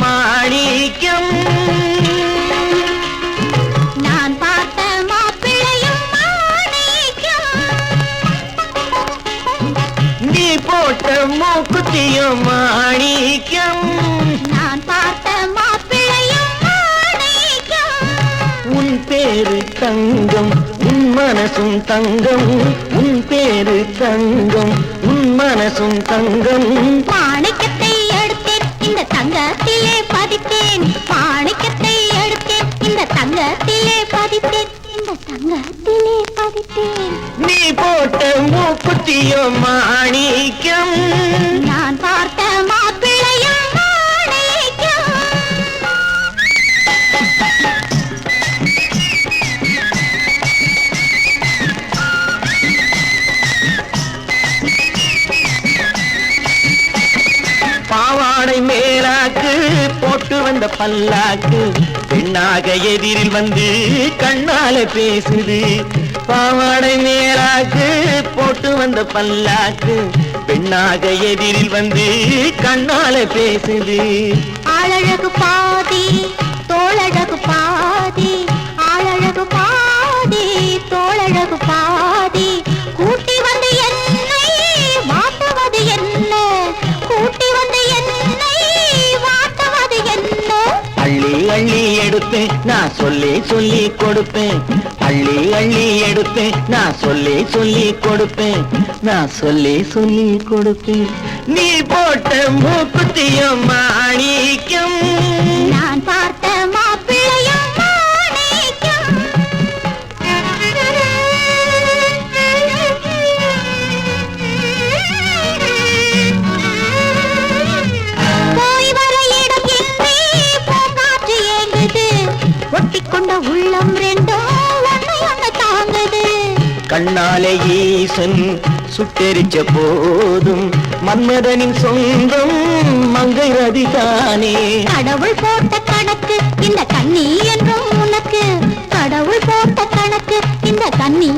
மாணிக்கம். நான் பார்த்த மாப்பிள்ளையும் நீ போட்ட மூக்குத்தியும் மாணிக்கம். நான் பார்த்த மாப்பிள்ளையும் உன் பேரு தங்கம் உன் மனசும் தங்கம். உன் பேரு தங்கம் உன் மனசும் தங்கம். இந்த தங்கத்திலே பதித்தேன். மாணிக்கத்தை எடுத்தேன். இந்த தங்கத்திலே பதித்தேன். இந்த தங்கத்திலே பதித்தேன். நீ போட்ட மூக்குத்தியும் மாணிக்கம். போட்டு பல்லாக்கு பெண்ணாக எதிரில் வந்து கண்ணால பேசுது. பாவாடை மேலாக்கு போட்டு வந்த பல்லாக்கு பெண்ணாக எதிரில் வந்து கண்ணால பேசுது. ஆளழகு பாதி தோளழகு பாதி எடுப்பேன் நான் சொல்லி சொல்லி கொடுப்பேன். அள்ளி அள்ளி எடுப்பேன் நான் சொல்லி சொல்லி கொடுப்பேன். நான் சொல்லி சொல்லி கொடுப்பேன். நீ போட்ட மூக்குத்தியும் மாணிக்கம். நான் உள்ளம் ரெண்டும் தாங்குது. கண்ணாலே ஈசன் சுட்டெரிச்ச போதும் மன்மதனின் சொந்தம் மங்கை ரதிதானே கடவுள் போட்ட கணக்கு இந்த கண்ணி என்றும் உனக்கு. கடவுள் போட்ட கணக்கு இந்த கண்ணி